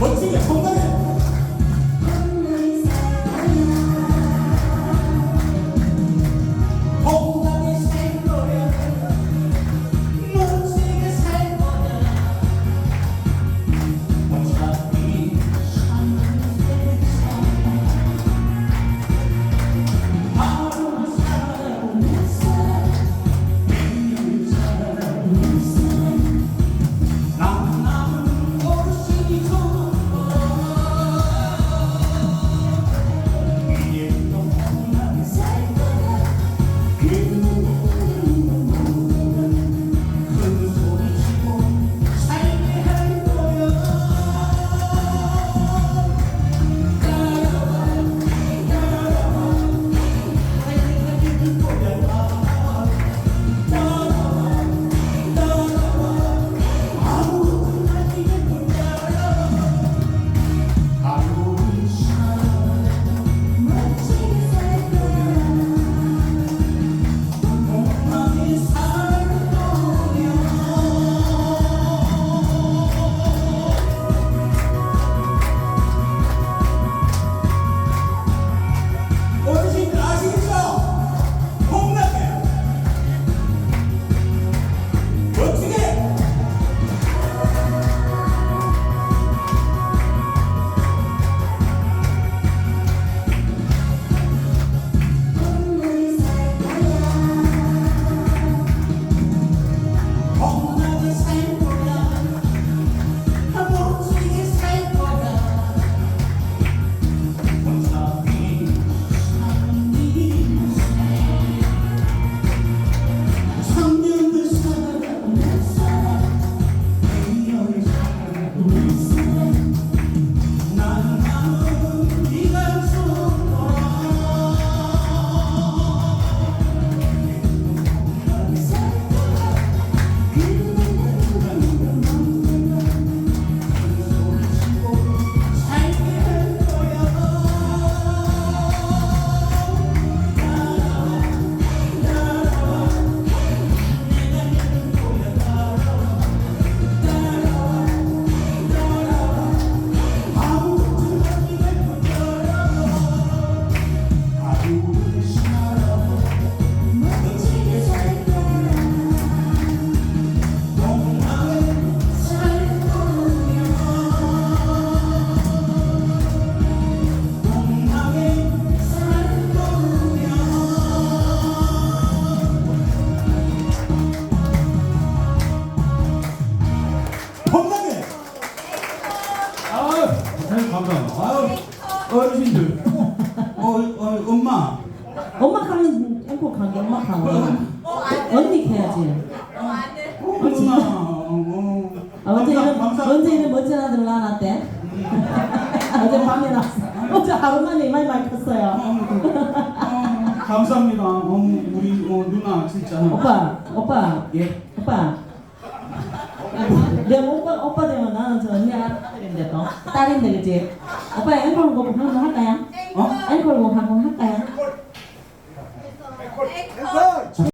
멋지게 성장해 love. 아유 봐봐. 아유 어르신들. 어, 어, 어 엄마. 엄마 가면 행복하게 엄마 가면 어. 어, 언니 해야지. 어, 엄마. 아, 어. 아, 언제는 언제는 멋진 아들 낳았대. 음. 어제 밤에 났어. 어제 하루 만에 이만 밝혔어요. 그, 감사합니다. 어, 우리 어, 누나 진짜. 오빠, 오빠, 예. 오빠. 내가 오빠 오빠 되면 나는 저 언니 아들인데 또 딸인데 그지? 오빠 앵콜곡 한번 할까요? 어? 앵콜곡 한번 할까요?